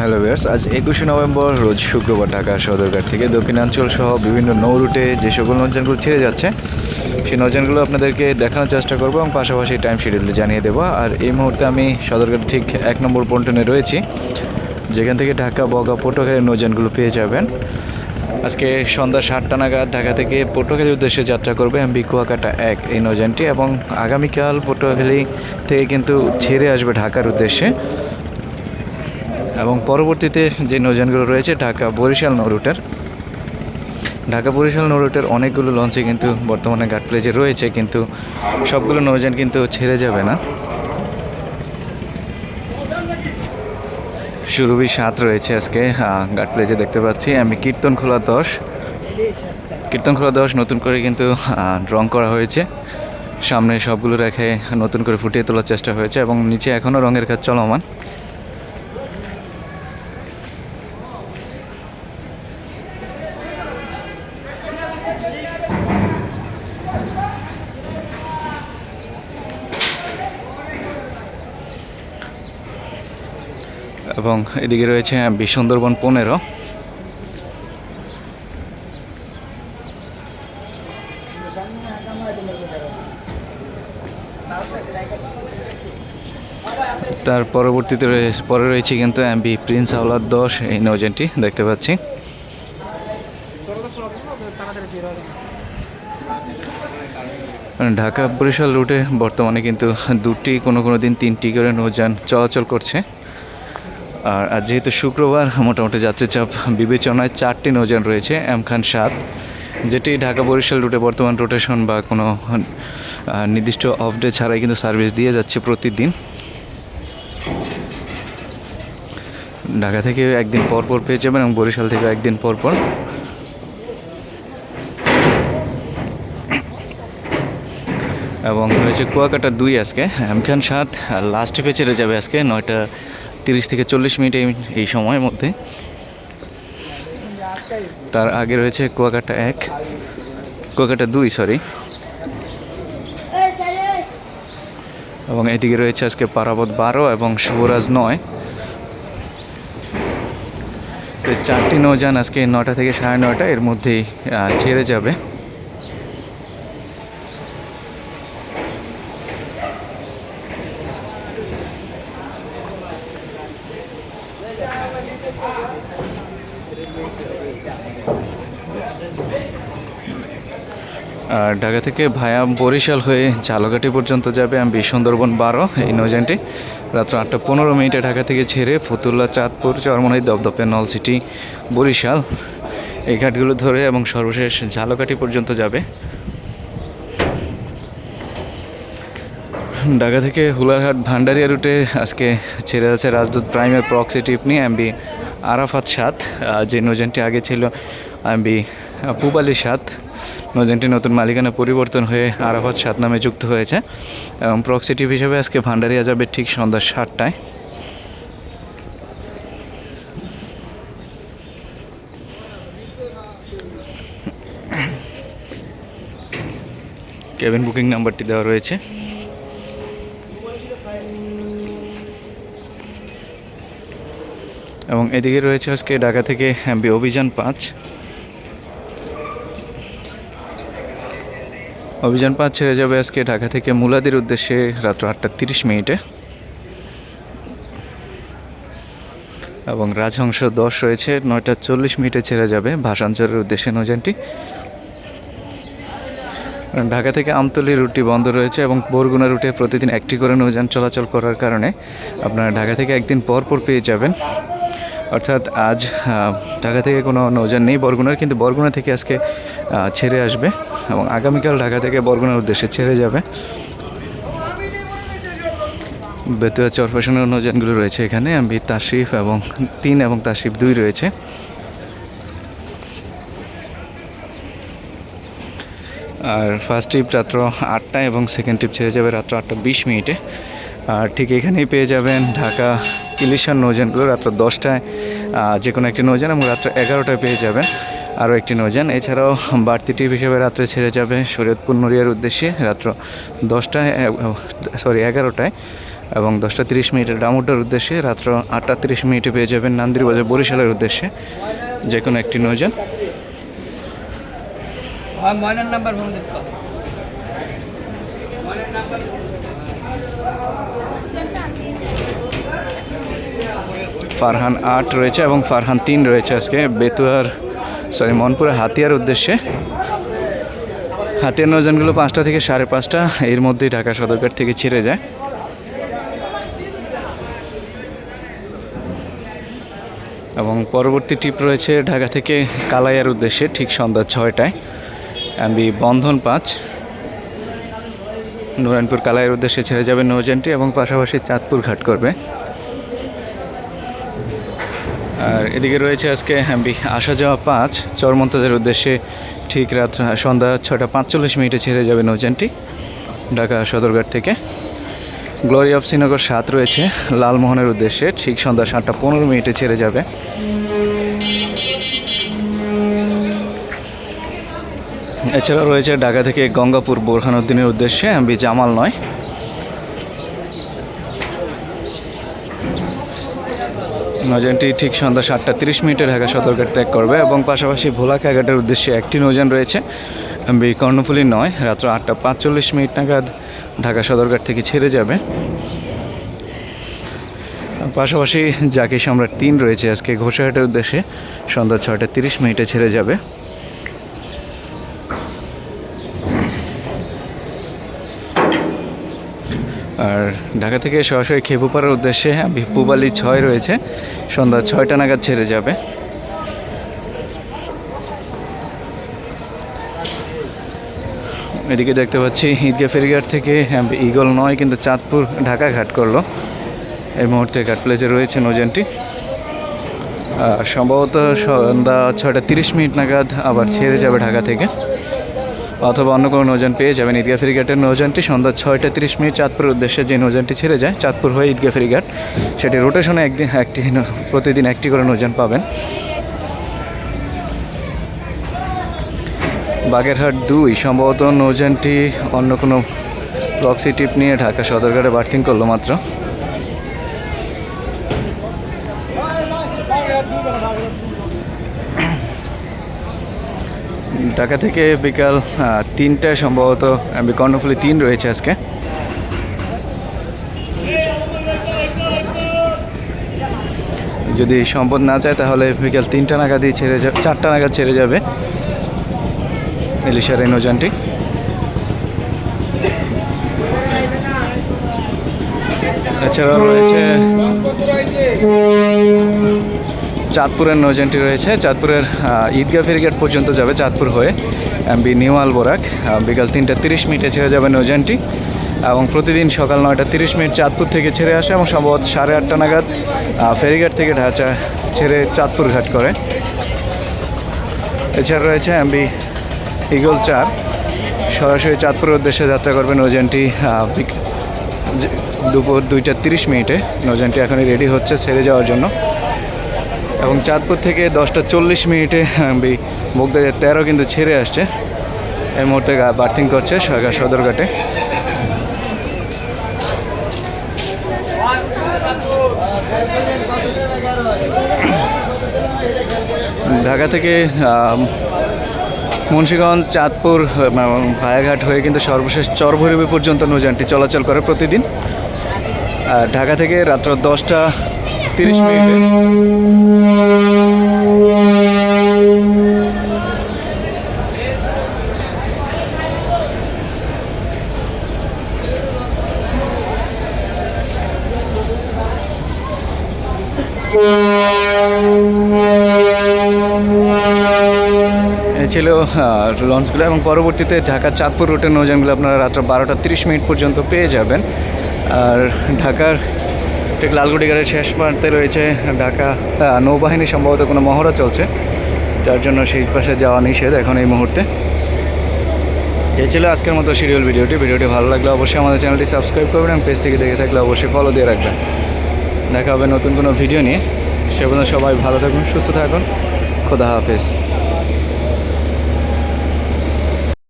Hello viewers, আজ একুশে November, রোজ শুক্রবার ঢাকা সদরঘাট থেকে দক্ষিণাঞ্চল সহ বিভিন্ন নৌ রুটে যে সকল নৌযানগুলো ছেড়ে যাচ্ছে, সেই নৌযানগুলো আপনাদেরকে দেখানোর চেষ্টা করব এবং পাশাপাশি টাইম শিডিউল জানিয়ে দেবো। আর এই মুহূর্তে আমি সদরঘাট ঠিক এক নম্বর পন্টনে রয়েছি, যেখান থেকে ঢাকা বগা পটুয়াখালীর নৌযানগুলো পেয়ে যাবেন। আজকে সন্ধ্যা সাতটা নাগাদ ঢাকা থেকে পটুয়াখালীর উদ্দেশ্যে যাত্রা করবে এমবি কুয়াকাটা এক এই নৌযানটি এবং আগামীকাল পটুয়াখালী থেকে কিন্তু ছেড়ে আসবে ঢাকার উদ্দেশ্যে। এবং পরবর্তীতে যে নৌযানগুলো রয়েছে, ঢাকা বরিশাল নৌ রুটের। ঢাকা বরিশাল নৌ রুটের অনেকগুলো লঞ্চে কিন্তু বর্তমানে ঘাট প্লেজে রয়েছে, কিন্তু সবগুলো নৌযান কিন্তু ছেড়ে যাবে না। সুরভি সাত রয়েছে আজকে ঘাট প্লেজে দেখতে পাচ্ছি। আমি কীর্তন খোলা দশ। কীর্তন খোলা দশ নতুন করে কিন্তু রং করা হয়েছে। সামনে সবগুলো রেখে নতুন করে ফুটিয়ে তোলার চেষ্টা হয়েছে এবং নিচে এখনও রঙের কাজ চলমান। এবং এদিকে রয়েছে সুন্দরবন পনেরো। তার পরবর্তীতে রয়ে- পরে রয়েছে কিন্তু এমবি প্রিন্স আওলাদ দশ, এই নৌযানটি দেখতে পাচ্ছি। ঢাকা বরিশাল রুটে বর্তমানে কিন্তু দুটি, কোনো কোনো দিন তিনটি করে নৌযান চলাচল করছে। আর আজ যেহেতু শুক্রবার, মোটামুটি যাত্রীর চাপ বিবেচনায় চারটি নৌযান রয়েছে, এম খান সাত, যেটি ঢাকা বরিশাল রুটে বর্তমান রোটেশন বা কোনো নির্দিষ্ট অফ ডে ছাড়াই কিন্তু সার্ভিস দিয়ে যাচ্ছে প্রতিদিন। ঢাকা থেকে একদিন পর পর পেয়ে যাবেন এবং বরিশাল থেকে একদিন পর পর। এবং রয়েছে কুয়াকাটা দুই আজকে এমখান সাত লাস্ট পে ছেড়ে যাবে আজকে নয়টা তিরিশ থেকে চল্লিশ মিনিট এই সময়ের মধ্যে। তার আগে রয়েছে কুয়াকাটা এক। কুয়াকাটা দুই সরি এবং এদিকে রয়েছে আজকে পারাবত বারো এবং শুভরাজ নয়। তো চারটি নৌযান আজকে নটা থেকে সাড়ে নয়টা এর মধ্যেই ছেড়ে যাবে। আর ঢাকা থেকে ভায়া বরিশাল হয়ে ঝালকাঠি পর্যন্ত যাবে আমি সুন্দরবন বারো, এই নৌযানটি। রাত্র আটটা পনেরো মিনিটে ঢাকা থেকে ছেড়ে ফতুল্লা, চাঁদপুর, চরমনাই, দপদপে, নলসিটি, বরিশাল এই ঘাটগুলো ধরে এবং সর্বশেষ ঝালকাঠি পর্যন্ত যাবে। ঢাকা থেকে হুলারহাট ভান্ডারিয়া রুটে আজকে ছেড়ে আছে রাজদূত প্রাইমের প্রক্সি টিপ নিয়ে এমবি আরাফাত সাত যে নৌযানটি আগে ছিল এমবি পুবালি সাত। নৌযানটি নতুন মালিকানা পরিবর্তন হয়ে আরাফাত সাত নামে যুক্ত হয়েছে। এবং প্রক্সি টিপ হিসেবে আজকে ভান্ডারিয়া যাবে ঠিক সন্ধ্যা সাতটায়। কেবিন বুকিং নাম্বারটি দেওয়া রয়েছে। এবং এদিকে রয়েছে আজকে ঢাকা থেকে এমবি অভিযান পাঁচ। অভিযান পাঁচ ছেড়ে যাবে আজকে ঢাকা থেকে মুলাদির উদ্দেশ্যে রাত্র আটটা তিরিশ মিনিটে। এবং রাজহংস দশ রয়েছে, নয়টা চল্লিশ মিনিটে ছেড়ে যাবে ভাষাঞ্চলের উদ্দেশ্যে নৌযানটি। ঢাকা থেকে আমতলী রুটটি বন্ধ রয়েছে এবং বরগুনা রুটে প্রতিদিন একটি করে নৌযান চলাচল করার কারণে আপনারা ঢাকা থেকে একদিন পর পর পেয়ে যাবেন। অর্থাৎ আজ ঢাকা থেকে কোনো নৌযান নেই বরগুনার, কিন্তু বরগুনা থেকে আজকে ছেড়ে আসবে এবং আগামীকাল ঢাকা থেকে বরগুনার উদ্দেশ্যে ছেড়ে যাবে। বেতুয়া চরফেশনের নৌযানগুলো রয়েছে এখানে আমি তাশরিফ এবং তিন এবং তাশরিফ দুই রয়েছে। আর ফার্স্ট ট্রিপ রাত্র আটটা এবং সেকেন্ড ট্রিপ ছেড়ে যাবে রাত্র আটটা বিশ মিনিটে। আর ঠিক এখানেই পেয়ে যাবেন ঢাকা ইলিশান নৌযানগুলো রাত্র দশটায় যে কোনো একটি নৌযান এবং রাত্র এগারোটায় পেয়ে যাবেন। আরও একটি নৌযান, এছাড়াও বাড়তি ট্রিপ হিসেবে রাত্রে ছেড়ে যাবে শরীয়তপুর নড়িয়ার উদ্দেশ্যে রাত্র দশটায় সরি এগারোটায় এবং দশটা তিরিশ মিনিটের ডামুড্ডার উদ্দেশ্যে রাত্র আটটা তিরিশ মিনিটে পেয়ে যাবেন নান্দিরবাজার বরিশালের উদ্দেশ্যে যে কোনো একটি ময়নার নাম্বার ফারহান আট রয়েছে এবং ফারহান তিন রয়েছে আজকে। বেতুয়ার সরি মনপুরে হাতিয়ার উদ্দেশ্যে। হাতিয়ার নৌযানগুলো পাঁচটা থেকে সাড়ে পাঁচটা, এর মধ্যেই ঢাকা সদরঘাট থেকে ছেড়ে যায়। এবং পরবর্তী ট্রিপ রয়েছে ঢাকা থেকে কালাইয়ার উদ্দেশ্যে, ঠিক সন্ধ্যা ছয়টায়। আমি বন্ধন পাঁচ। নারায়ণপুর কালাইয়ের উদ্দেশ্যে ছেড়ে যাবে নৌযানটি এবং পাশাপাশি চাঁদপুর ঘাট করবে। আর এদিকে রয়েছে আজকে আসা যাওয়া পাঁচ চরমন্তাজের উদ্দেশ্যে ঠিক রাত, সন্ধ্যা ছটা পাঁচচল্লিশ মিনিটে ছেড়ে যাবে নৌযানটি ঢাকা সদরঘাট থেকে। গ্লোরি অফ শ্রীনগর সাত রয়েছে, লালমোহনের উদ্দেশ্যে ঠিক সন্ধ্যা সাতটা পনেরো মিনিটে ছেড়ে যাবে। এছাড়াও রয়েছে ঢাকা থেকে গঙ্গাপুর, বোরহানুদ্দিনের উদ্দেশ্যে এমবি জামাল নয়। নৌযানটি ঠিক সন্ধ্যা সাতটা তিরিশ মিনিটে ঢাকা সদরঘাট ত্যাগ করবে এবং পাশাপাশি ভোলা ক্যাগাটের উদ্দেশ্যে একটি নৌযান রয়েছে। কর্ণফুলি নয়, রাত্র আটটা পাঁচচল্লিশ মিনিট নাগাদ ঢাকা সদরঘাট থেকে ছেড়ে যাবে। পাশাপাশি জাকি সম্রাট তিন রয়েছে আজকে ঘোষাহাটের উদ্দেশ্যে সন্ধ্যা ছটা তিরিশ মিনিটে ছেড়ে যাবে আর ঢাকা থেকে সরাসরি খেপুপাড়ার উদ্দেশ্যে পুবালি ছয় রয়েছে। সন্ধ্যা ছয়টা নাগাদ ছেড়ে যাবে। এদিকে দেখতে পাচ্ছি, ঈদগাহ ফেরিঘাট থেকে ইগল নয়, কিন্তু চাঁদপুর, ঢাকা ঘাট করল। এই মুহূর্তে ঘাট প্লেসে রয়েছে নৌযানটি। সম্ভবত সন্ধ্যা ছয়টা তিরিশ মিনিট নাগাদ আবার ছেড়ে যাবে ঢাকা থেকে। অথবা অন্য কোনো নৌযান পেয়ে যাবেন। ঈদগাহ ফেরিঘাটের নৌযানটি সন্ধ্যা ছয়টা তিরিশ মিনিট চাঁদপুরের উদ্দেশ্যে যে নৌযানটি ছেড়ে যায়, চাঁদপুর হয়ে ঈদগাহ ফেরিঘাট সেটি রোটেশনে একদিন, একটি প্রতিদিন একটি করে নৌযান পাবেন। বাগেরহাট দুই, সম্ভবত নৌযানটি অন্য কোনো প্রক্সি টিপ নিয়ে ঢাকা সদরঘাটে বার্থিং করল মাত্র। ঢাকা থেকে বিকাল তিনটায় সম্ভবত আমি কর্ণফুলি তিন রয়েছে আজকে। যদি সম্পদ না চায়, তাহলে বিকাল তিনটা নাগাদই ছেড়ে যাবে চারটা নাগাদ ছেড়ে যাবে। এলিশার এই এছাড়াও রয়েছে চাঁদপুরের নৌযানটি রয়েছে। চাঁদপুরের ঈদগাহ ফেরিঘাট পর্যন্ত যাবে চাঁদপুর হয়ে এমবি নিউ আলবোরাক। বিকাল তিনটা তিরিশ মিনিটে ছেড়ে যাবে নৌযানটি এবং প্রতিদিন সকাল নয়টা তিরিশ মিনিট চাঁদপুর থেকে ছেড়ে আসে এবং সম্ভবত সাড়ে আটটা নাগাদ ফেরিঘাট থেকে ঢাকা ছেড়ে চাঁদপুর ঘাট করে। এছাড়া রয়েছে এমবি ইগল চার। সরাসরি চাঁদপুরের উদ্দেশ্যে যাত্রা করবে যে- দুপুর দুইটা তিরিশ মিনিটে। নৌযানটি এখনই রেডি হচ্ছে ছেড়ে যাওয়ার জন্য। এবং চাঁদপুর থেকে দশটা চল্লিশ মিনিটে বি মুগদাজের তেরো কিন্তু ছেড়ে আসছে। এই মুহূর্তে বার্থিং করছে সদরঘাটে। ঢাকা থেকে মুন্সীগঞ্জ, চাঁদপুর ভায়াঘাট হয়ে কিন্তু সর্বশেষ চরভৈরবী পর্যন্ত নৌযানটি চলাচল করে প্রতিদিন। আর ঢাকা থেকে রাত্র দশটা তিরিশ মিনিটে। ছিল লঞ্চগুলো এবং পরবর্তীতে ঢাকা চাঁদপুর রুটের নৌযানগুলো আপনারা রাত্র বারোটা তিরিশ মিনিট পর্যন্ত পেয়ে যাবেন। আর ঢাকার ঠিক লালগুড়ি গাড়ির শেষ প্রান্তে রয়েছে ঢাকা নৌবাহিনী, সম্ভবত কোনো মহড়া চলছে। যার জন্য সেই পাশে যাওয়া নিষেধ এখন এই মুহূর্তে। এই ছিল আজকের মতো শিডিউল ভিডিওটি। ভিডিওটি ভালো লাগলে অবশ্যই আমাদের চ্যানেলটি সাবস্ক্রাইব করবেন এবং পেজ থেকে দেখে থাকলে অবশ্যই ফলো দিয়ে রাখবেন। দেখা হবে নতুন কোনো ভিডিও নিয়ে। সে সবাই ভালো থাকুন, সুস্থ থাকুন। খোদা হাফেজ।